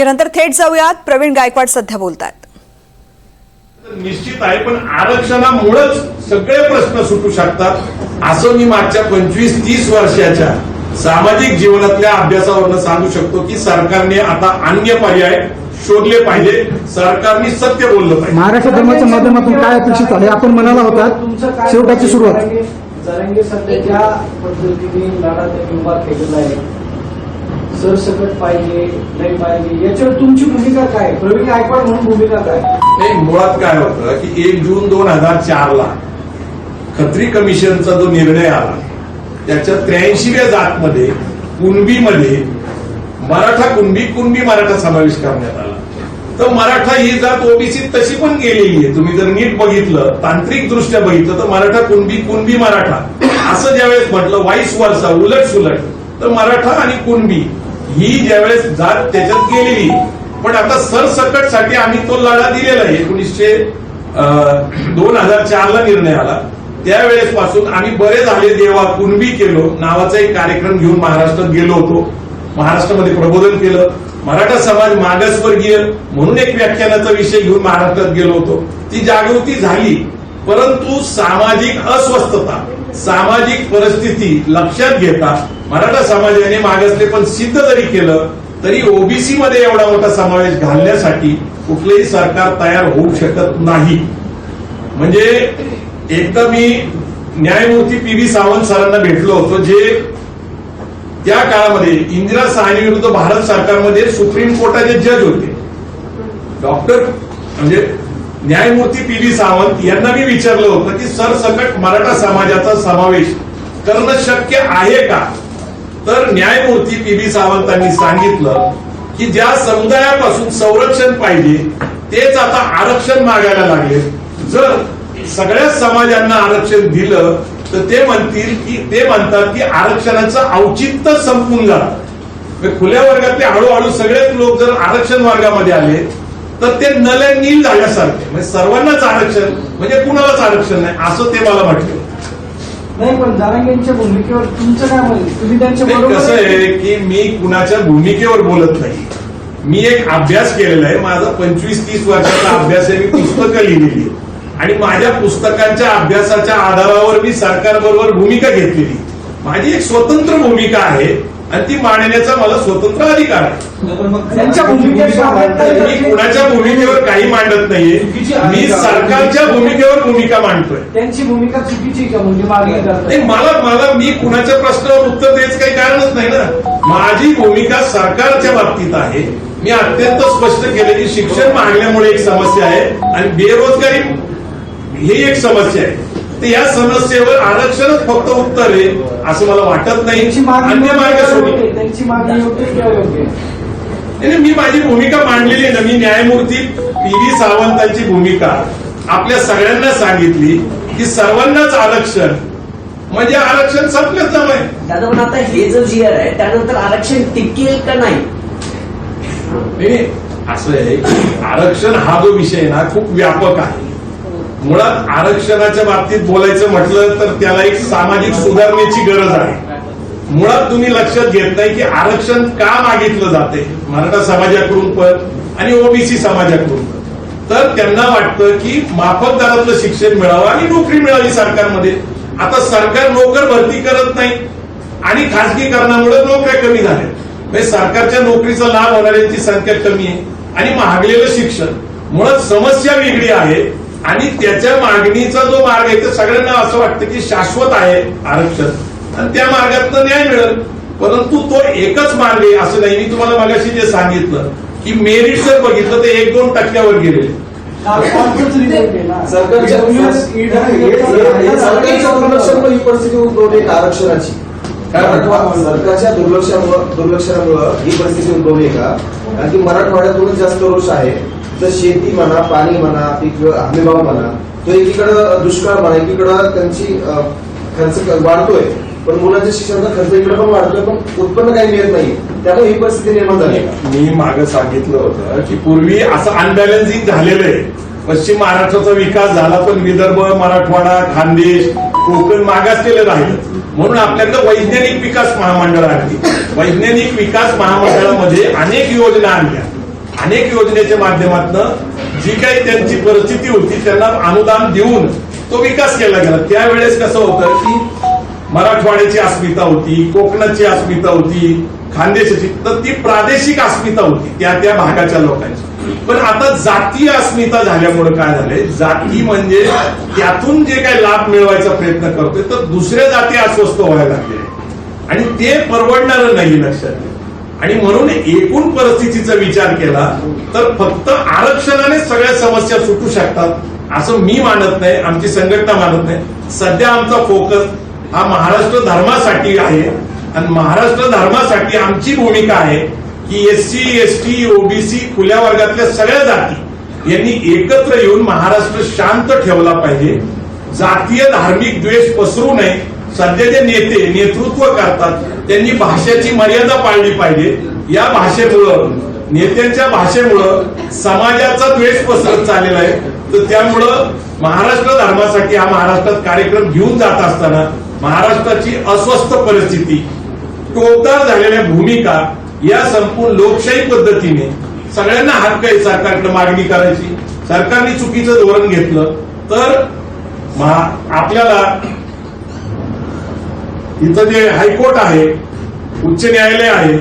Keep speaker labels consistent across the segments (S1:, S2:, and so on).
S1: यानंतर थेट जाऊयात. प्रवीण गायकवाड सध्या बोलतात
S2: निश्चित आहे पण आरक्षणामुळेच सगळे प्रश्न सुटू शकतात असं मी मागच्या पंचवीस तीस वर्षाच्या सामाजिक जीवनातल्या अभ्यासावरनं सांगू शकतो की सरकारने आता अन्य पर्याय शोधले पाहिजे. सरकारने सत्य बोललं पाहिजे.
S3: महाराष्ट्र धर्माच्या माध्यमातून काय अपेक्षित आहे? आपण म्हणाला
S4: तुमचं
S3: होता
S4: काय
S3: शेवटाची सुरुवात.
S4: जरांगे- जरांगे सध्या ज्या पद्धतीने लढा केलेला आहे. सरसकट पाहिजे नाही पाहिजे याच्यावर तुमची भूमिका काय प्रवीण गायकवाड म्हणून भूमिका काय
S2: नाही मुळात काय होतं की एक जून दोन हजार चार ला खत्री कमिशनचा जो निर्णय आला त्याच्या त्र्याऐंशीव्या जातमध्ये कुणबीमध्ये मराठा कुणबी कुणबी मराठा समावेश करण्यात आला. तर मराठा ही जात ओबीसी तशी पण गेलेली आहे. तुम्ही जर नीट बघितलं तांत्रिक दृष्ट्या बघितलं तर मराठा कुणबी कुणबी मराठा असं ज्यावेळेस म्हटलं वाईस वर्षा उलट सुलट तर मराठा आणि कुणबी ही ज्यावेळेस जात त्याच्यात गेलेली. पण आता सरसकटसाठी आम्ही तो लढा दिलेला आहे. एकोणीसशे दोन हजार चारला निर्णय आला. त्यावेळेस पासून आम्ही बरे झाले. देवा कुणबी केलो. नावाचा एक कार्यक्रम घेऊन महाराष्ट्रात गेलो होतो. महाराष्ट्रामध्ये प्रबोधन केलं. मराठा समाज मागासवर्गीय म्हणून एक व्याख्यानाचा विषय घेऊन महाराष्ट्रात गेलो होतो. ती जागृती झाली. परंतु सामाजिक अस्वस्थता सामाजिक परिस्थिती लक्षात घेता मराठा समाजाने मागासले पण सिद्ध जरी केलं तरी ओबीसी मध्ये एवढा मोठा समावेश घालण्यासाठी कुठलंही सरकार तयार होऊ शकत नाही. म्हणजे एकदा मी न्यायमूर्ती पी व्ही सावंत सरांना भेटलो होतो जे त्या काळामध्ये इंदिरा साहनी विरुद्ध भारत सरकारमध्ये सुप्रीम कोर्टाचे जज होते. डॉक्टर म्हणजे न्यायमूर्ती पी व्ही सावंत यांना मी विचारलं होतं की सरसकट मराठा समाजाचा समावेश करणं शक्य आहे का? तर न्यायमूर्ती पी बी सावंतांनी सांगितलं की ज्या समुदायापासून संरक्षण पाहिजे तेच आता आरक्षण मागायला लागले. जर सगळ्याच समाजांना आरक्षण दिलं तर ते म्हणतील की ते म्हणतात की आरक्षणाचं औचित्य संपून जात. म्हणजे खुल्या वर्गातले हळूहळू सगळेच लोक जर आरक्षण वर्गामध्ये आले तर ते नले नील झाल्यासारखे. म्हणजे सर्वांनाच आरक्षण म्हणजे कुणालाच आरक्षण नाही असं ते मला म्हटलं.
S4: नाही पण जरांगेंच्या भूमिकेवर तुमचं काय? तुम्ही त्यांच्या बरोबर
S2: कसं आहे की मी कुणाच्या भूमिकेवर बोलत नाही. मी एक अभ्यास केलेला आहे. माझा पंचवीस तीस वर्षाचा अभ्यास आहे. मी पुस्तकं लिहिलेली. आणि माझ्या पुस्तकांच्या अभ्यासाच्या आधारावर मी सरकारबरोबर भूमिका घेतलेली माझी एक स्वतंत्र भूमिका आहे. आणि ती मांडण्याचा मला स्वतंत्र अधिकार आहे. मी कुणाच्या भूमिकेवर काही मांडत नाहीये. मी सरकारच्या भूमिकेवर भूमिका मांडतोय.
S4: त्यांची भूमिका चुकीची का? म्हणजे
S2: मला मला मी कुणाच्या प्रश्नावर उत्तर द्यायचं काही कारणच नाही ना. माझी भूमिका सरकारच्या बाबतीत आहे. मी अत्यंत स्पष्ट केलं की शिक्षण मागण्यामुळे एक समस्या आहे आणि बेरोजगारी ही एक समस्या आहे. तर या समस्येवर आरक्षणच फक्त उत्तर आहे असं मला वाटत नाही. अन्य मार्ग सोडून.
S4: त्यांची मागणी?
S2: नाही, नाही, मी माझी भूमिका मांडलेली आहे ना मी न्यायमूर्ती पी व्ही सावंतांची भूमिका. आपल्या सगळ्यांना सांगितली की सर्वांनाच आरक्षण म्हणजे आरक्षण संपलंच जमाय
S5: दादा पण आता हे जो जी आर आहे त्यानंतर आरक्षण टिकेल का नाही?
S2: नाही असं आहे की आरक्षण हा जो विषय आहे ना खूप व्यापक आहे. मुळात आरक्षणाच्या बाबतीत बोलायचं म्हटलं तर त्याला एक सामाजिक सुधारणेची गरज आहे. मुळात तुम्ही लक्षात घेत नाही की आरक्षण का मागितलं जाते? मराठा समाजाकडून पण आणि ओबीसी समाजाकडून तर त्यांना वाटतं की माफक दरातलं शिक्षण मिळावं आणि नोकरी मिळावी सरकारमध्ये. आता सरकार नोकर भरती करत नाही आणि खासगीकरणामुळे नोकऱ्या कमी झाल्या. म्हणजे सरकारच्या नोकरीचा लाभ होणाऱ्यांची संख्या कमी आहे आणि महागलेलं शिक्षण. मुळात समस्या वेगळी आहे. आणि त्याच्या मागणीचा जो मार्ग आहे तर सगळ्यांना असं वाटतं की शाश्वत आहे आरक्षण. आणि त्या मार्गातनं न्याय मिळेल. परंतु तो एकच मार्ग आहे असं नाही. मी तुम्हाला मागाशी जे सांगितलं की मेरिट जर बघितलं तर एक दोन टक्क्यावर गेलेले.
S6: ही परिस्थिती उद्भवली आहे आरक्षणाची सरकारच्या दुर्लक्षामुळे दुर्लक्षणामुळे ही परिस्थिती उद्भवली आहे का? कारण की मराठवाड्यातूनच जास्त रोष आहे. तर शेती म्हणा पाणी म्हणा पीक हमीभाव म्हणा तो एकीकडं दुष्काळ म्हणा एकीकडं त्यांची खर्च वाढतोय. पण मुलांच्या शिक्षणाचा खर्च इकडे पण वाढतोय पण उत्पन्न काही मिळत नाही त्यामुळे ही परिस्थिती निर्माण झाली
S2: मी मागे सांगितलं होतं की पूर्वी असं अनबॅलन्सिंग झालेलं आहे. पश्चिम महाराष्ट्राचा विकास झाला पण विदर्भ मराठवाडा खानदेश कोकण मागासलेलं राहिलं. म्हणून आपल्याकडे वैज्ञानिक विकास महामंडळ आणली. वैज्ञानिक विकास महामंडळामध्ये अनेक योजना आणल्या. अनेक योजनेच्या माध्यमातून जी काही त्यांची परिस्थिती होती त्यांना अनुदान देऊन तो विकास केला गेला. त्यावेळेस कसं होतं की मराठवाड्याची अस्मिता होती कोकणाची अस्मिता होती खानदेशाची तर ती प्रादेशिक अस्मिता होती त्या त्या भागाच्या लोकांची. पण आता जातीय अस्मिता झाल्यामुळे काय झालंय? जाती म्हणजे त्यातून जे काही लाभ मिळवायचा प्रयत्न करतोय तर दुसऱ्या जाती अस्वस्थ व्हायला लागले. आणि ते परवडणारं नाही लक्षात. घ्या. आणि म्हणून एकूण परिस्थितीचा विचार केला तर फक्त आरक्षणाने सगळ्या समस्या सुटू शकतात असं मी मानत नाही आमची संघटना मानत नाही. सध्या आमचा फोकस हा महाराष्ट्र धर्मासाठी आहे. आणि महाराष्ट्र धर्मासाठी आमची भूमिका आहे की S C S T OBC खुल्या वर्गातल्या सगळ्या जाती यांनी एकत्र येऊन महाराष्ट्र शांत ठेवला पाहिजे. जातीय धार्मिक द्वेष पसरू नये. सध्या जे नेते नेतृत्व करतात त्यांनी भाषेची मर्यादा पाळली पाहिजे. या भाषेमुळं नेत्यांच्या भाषेमुळं समाजाचा द्वेष पसरत चाललेला आहे. तर त्यामुळं महाराष्ट्र धर्मासाठी हा महाराष्ट्रात कार्यक्रम घेऊन जात असताना महाराष्ट्राची अस्वस्थ परिस्थिती टोकदार झालेल्या भूमिका या संपूर्ण लोकशाही पद्धतीने सगळ्यांना हक्क आहे सरकारकडे मागणी करायची. सरकारने चुकीचं धोरण घेतलं. तर आपल्याला इथं जे हायकोर्ट आहे उच्च न्यायालय आहे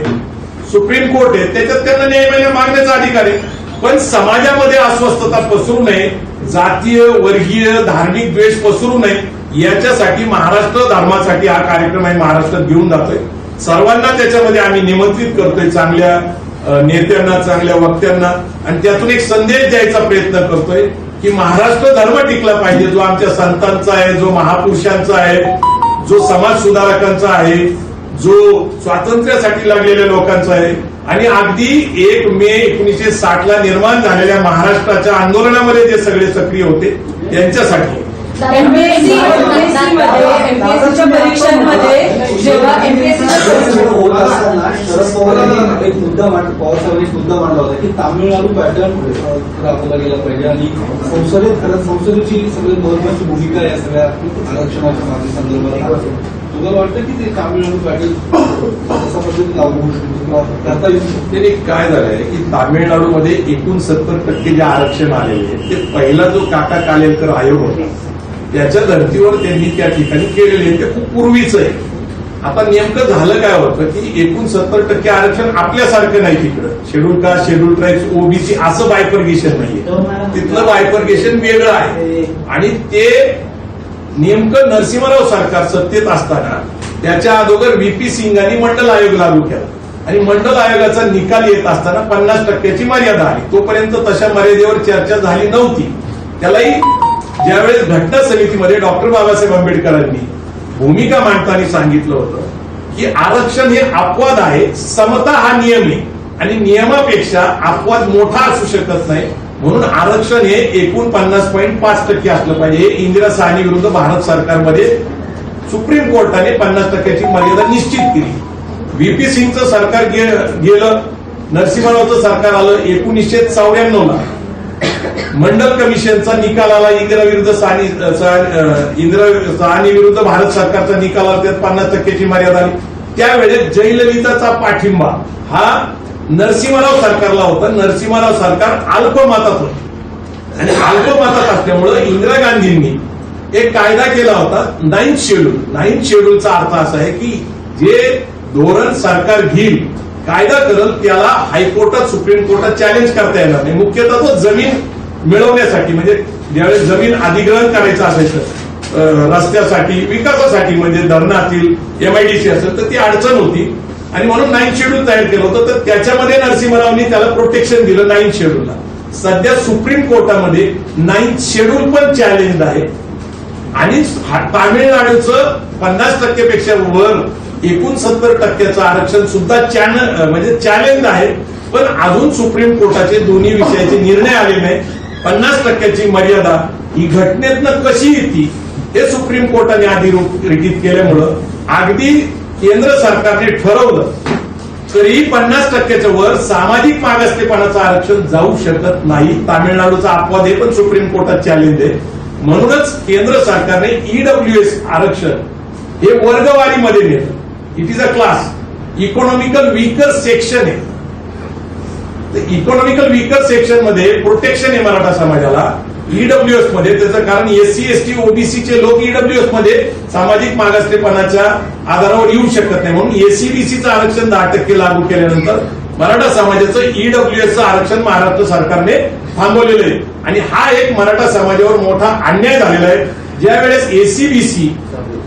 S2: सुप्रीम कोर्ट आहे त्याच्यात त्यांना न्याय मिळण्या मागण्याचा अधिकार आहे. पण समाजामध्ये अस्वस्थता पसरू नये जातीय वर्गीय धार्मिक द्वेष पसरू नये याच्यासाठी महाराष्ट्र धर्मासाठी हा कार्यक्रम आहे महाराष्ट्रात घेऊन जातोय. सर्वांना त्याच्यामध्ये आम्ही निमंत्रित करतोय चांगल्या नेत्यांना चांगल्या वक्त्यांना आणि त्यातून एक संदेश द्यायचा प्रयत्न करतोय की महाराष्ट्र धर्म टिकला पाहिजे जो आमच्या संतांचा आहे जो महापुरुषांचा आहे जो समाज सुधारकांचा आहे जो स्वातंत्र्यासाठी लागलेल्या लोकांचा आहे आणि अगदी एक मे एकोणीशे साठ ला निर्माण झालेल्या महाराष्ट्राच्या आंदोलनामध्ये जे सगळे सक्रिय होते त्यांच्यासाठी.
S7: एमपीएससी परीक्षांमध्ये जेव्हा
S8: होत असताना शरद पवारांनी एक मुद्दा मांड पवार साहेबांनी एक मुद्दा मांडला होता की तामिळनाडू पॅटर्न राबवला गेला पाहिजे आणि संसदेत खरंच संसदेची सगळ्यात महत्वाची भूमिका या सगळ्या आरक्षणाच्या मागणी संदर्भात आहे. तुम्हाला वाटतं की ते तामिळनाडू पॅटर्न तशा पद्धतीने लागू होऊ शकतो किंवा करता येऊ शकतो
S2: त्याने काय झालंय की तामिळनाडूमध्ये एकूण सत्तर टक्के जे आरक्षण आलेले ते पहिला जो काका कालेलकर आयोग होता त्याच्या धर्तीवर त्यांनी त्या ठिकाणी केलेले आहे. ते खूप पूर्वीच आहे आता नेमकं झालं काय होतं की एकूण सत्तर टक्के आरक्षण आपल्यासारखं नाही तिकडं. Schedule caste schedule tribes OBC असं बायफर्गेशन नाहीये. तिथलं बायफर्गेशन वेगळं आहे. आणि ते नेमकं नरसिंहराव सरकार सत्तेत असताना त्याच्या अगोदर व्हीपी सिंगांनी मंडल आयोग लागू केला. आणि मंडल आयोगाचा निकाल येत असताना पन्नास टक्क्याची मर्यादा आली. तोपर्यंत तशा मर्यादेवर चर्चा झाली नव्हती. त्यालाही ज्यावेळेस घटना समितीमध्ये डॉक्टर बाबासाहेब आंबेडकरांनी भूमिका मांडताना सांगितलं होतं की आरक्षण हे अपवाद आहे समता हा नियम आहे. आणि नियमापेक्षा अपवाद मोठा असू शकत नाही. म्हणून आरक्षण हे एकूण पन्नास पॉईंट पाच टक्के असलं पाहिजे. हे इंदिरा साहनी विरुद्ध भारत सरकारमध्ये सुप्रीम कोर्टाने पन्नास टक्क्याची मर्यादा निश्चित केली. व्हीपी सिंगचं सरकार गेलं नरसिंहरावचं सरकार आलं एकोणीसशे चौऱ्याण्णव ला मंडल कमिशनचा निकाल आला इंदिरा विरुद्ध सानी इंदिरा साहनी विरुद्ध भारत सरकारचा निकाल आला त्यात पन्नास टक्क्याची मर्यादा आली. त्यावेळेस जयललिताचा पाठिंबा हा नरसिंहराव सरकारला होता. नरसिंहराव सरकार अल्पमतात होते. आणि अल्पमतात असल्यामुळं इंदिरा गांधींनी एक कायदा केला होता नाईन्थ शेड्यूल. नाईन्थ शेड्यूलचा अर्थ असा आहे की जे धोरण सरकार घेईल कायदा करल त्याला हायकोर्टात सुप्रीम कोर्टात चॅलेंज करता येणार नाही. मुख्यतः तो जमीन मिळवण्यासाठी म्हणजे ज्यावेळेस जमीन अधिग्रहण करायचं असायचं रस्त्यासाठी विकासासाठी म्हणजे धरणातील एमआयडीसी असेल तर ती अडचण होती. आणि म्हणून नाईन शेड्यूल तयार केलं होतं तर त्याच्यामध्ये नरसिंहरावनी त्याला प्रोटेक्शन दिलं नाईन शेड्यूलला सध्या सुप्रीम कोर्टामध्ये नाईन्थ शेड्यूल पण चॅलेंज आहे आणि हा- तामिळनाडूचं पन्नास टक्केपेक्षा वर एकूण सत्तर टक्क्याचं आरक्षण सुद्धा चॅनल म्हणजे चॅलेंज आहे. पण अजून सुप्रीम कोर्टाचे दोन्ही विषयाचे निर्णय आले नाही पन्नास टक्क्याची मर्यादा ही घटनेतनं कशी येते हे सुप्रीम कोर्टाने आधी रेखित केल्यामुळं अगदी केंद्र सरकारने ठरवलं तरीही पन्नास टक्क्याच्या वर सामाजिक मागासलेपणाचं आरक्षण जाऊ शकत नाही. तामिळनाडूचा अपवाद हे पण सुप्रीम कोर्टात चॅलेंज आहे. म्हणूनच केंद्र सरकारने ईडब्ल्यू एस आरक्षण हे वर्गवारीमध्ये नेलं. It is a class economical weaker section आहे. तर इकॉनॉमिकल विकर सेक्शनमध्ये प्रोटेक्शन आहे मराठा समाजाला. ईडब्ल्यूएसमध्ये त्याचं कारण एससी एसटी ओबीसीचे लोक ईडब्ल्यूएसमध्ये सामाजिक मागासलेपणाच्या आधारावर येऊ शकत नाही म्हणून एससीबीसीचं आरक्षण दहा टक्के लागू केल्यानंतर मराठा समाजाचं ईडब्ल्यूएसचं आरक्षण महाराष्ट्र सरकारने थांबवलेलं आहे. आणि हा एक मराठा समाजावर मोठा अन्याय झालेला आहे. ज्या वेळेस एसीबीसी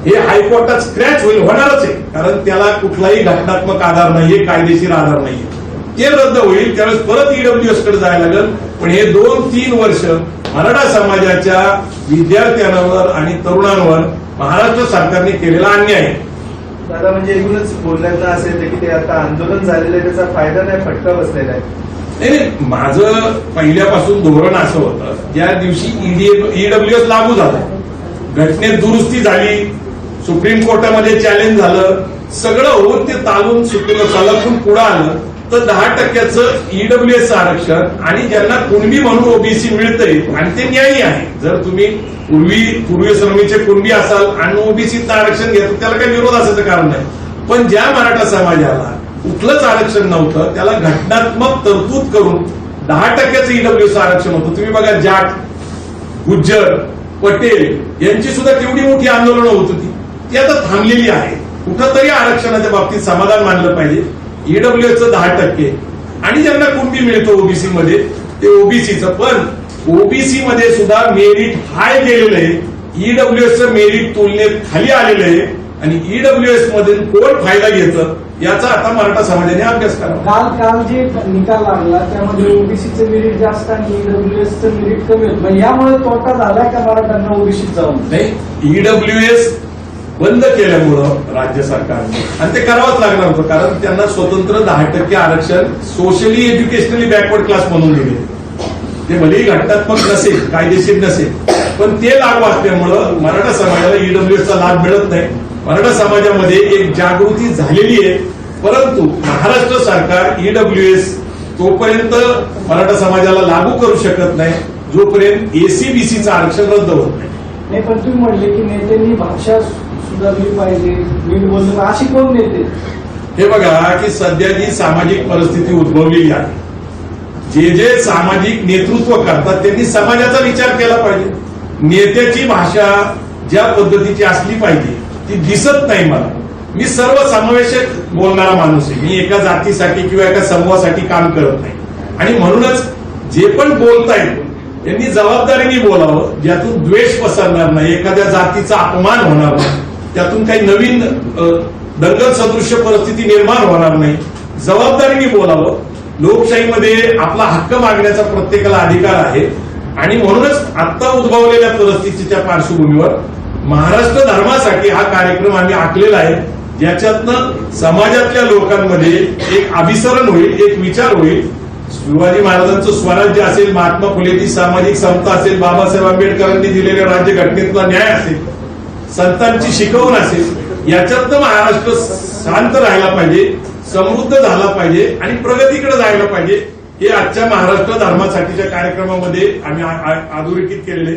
S2: हे हायकोर्टात स्क्रॅच होईल होणारच आहे. कारण त्याला कुठलाही घटनात्मक आधार नाहीये कायदेशीर आधार नाहीये. ते रद्द होईल त्यावेळेस परत ईडब्ल्यूएसकडे जायला लागेल. पण हे दोन तीन वर्ष मराठा समाजाच्या विद्यार्थ्यांवर आणि तरुणांवर महाराष्ट्र सरकारने केलेला अन्याय.
S6: दादा म्हणजे एकूणच बोलण्याचं असं येतं की ते आता आंदोलन झालेलं आहे त्याचा फायदा नाही फटका बसलेला आहे.
S2: नाही माझं पहिल्यापासून धोरण असं होतं ज्या दिवशी ईडब्ल्यूएस लागू झालं घटनेत दुरुस्ती झाली सुप्रीम कोर्टामध्ये चॅलेंज झालं सगळं होऊन ते तालून सुप्रीम सलगून पुढे आलं तर दहा टक्क्याचं ईडब्ल्यूएस आरक्षण आणि ज्यांना कुणबी म्हणून ओबीसी मिळतंय आणि ते न्यायी आहे. जर तुम्ही पूर्वी पूर्वी श्रमीचे कुणबी असाल आणि ओबीसीचं आरक्षण घेत त्याला काही विरोध असायचं कारण नाही. पण ज्या मराठा समाजाला कुठलंच आरक्षण नव्हतं त्याला घटनात्मक तरतूद करून दहा टक्क्याचं ईडब्ल्यूचं आरक्षण होतं. तुम्ही बघा जाट गुज्जर पटेल यांची सुद्धा केवढी मोठी आंदोलनं होत होती. ती आता थांबलेली आहे. कुठंतरी आरक्षणाच्या बाबतीत समाधान मानलं पाहिजे. ईडब्ल्यूएसचं दहा टक्के. आणि ज्यांना कुणबी मिळतो ओबीसी मध्ये ते ओबीसीचं पण ओबीसी मध्ये सुद्धा मेरिट हाय गेलेलं आहे. ईडब्ल्यूएसचं मेरिट तुलनेत खाली आलेलं आहे. आणि ईडब्ल्यूएस मधून कोण फायदा घेतं याचा आता मराठा समाजाने अभ्यास करावा.
S4: काल काल जे निकाल लागला त्यामध्ये ओबीसीचं मेरिट जास्त आणि ईडब्ल्यूएसचं मेरिट कमी होतं. यामुळे तोटा झालाय का मराठ्यांना ओबीसीत जाऊन
S2: नाही ईडब्ल्यूएस बंद केल्यामुळं राज्य सरकारने आणि ते करावंच लागणार होतं कारण त्यांना स्वतंत्र दहा टक्के आरक्षण सोशली एज्युकेशनली बॅकवर्ड क्लास म्हणून दिले. ते भलेही घटनात्मक नसेल कायदेशीर नसेल पण ते लागू असल्यामुळं मराठा समाजाला ईडब्ल्यूएसचा लाभ मिळत नाही. मराठा समाजामध्ये एक जागृती झालेली आहे. परंतु महाराष्ट्र सरकार ईडब्ल्यूएस तोपर्यंत मराठा समाजाला लागू करू शकत नाही जोपर्यंत एसीबीसीचं आरक्षण रद्द होत नाही.
S4: नाही पण तुम्ही म्हणले की नेत्यांनी भाषा सुधारली पाहिजे. नीट बोललं अशी कोण नेते?
S2: हे बघा की सध्या जी सामाजिक परिस्थिती उद्भवलेली आहे जे जे सामाजिक नेतृत्व करतात त्यांनी समाजाचा विचार केला पाहिजे. नेत्याची भाषा ज्या पद्धतीची असली पाहिजे ती दिसत नाही मला. मी सर्व समावेशक बोलणारा माणूस आहे. मी एका जातीसाठी किंवा एका समूहासाठी काम करत नाही. आणि म्हणूनच जे पण बोलतायत त्यांनी जबाबदारीने बोलावं ज्यातून द्वेष पसरणार नाही एखाद्या जातीचा अपमान होणार नाही. त्यातून काही नवीन दंगल सदृश्य परिस्थिती निर्माण होणार नाही. जबाबदारीने बोलावं. लोकशाहीमध्ये आपला हक्क मागण्याचा प्रत्येकाला अधिकार आहे. आणि म्हणूनच आता उद्भवलेल्या परिस्थितीच्या पार्श्वभूमीवर महाराष्ट्र धर्मासाठी हा कार्यक्रम आम्ही आखलेला आहे. ज्याच्यातनं समाजातल्या लोकांमध्ये एक अभिसरण होईल एक विचार होईल. शिवाजी महाराजांचं स्वराज्य असेल महात्मा फुलेची सामाजिक समता असेल बाबासाहेब आंबेडकरांनी दिलेल्या राज्यघटनेतला न्याय असेल. संतांची शिकवण असेल याच्यातनं महाराष्ट्र शांत राहायला पाहिजे समृद्ध झाला पाहिजे आणि प्रगतीकडे जायला पाहिजे. हे आजच्या महाराष्ट्र धर्मासाठीच्या कार्यक्रमामध्ये आम्ही अधोरेखित केलेले.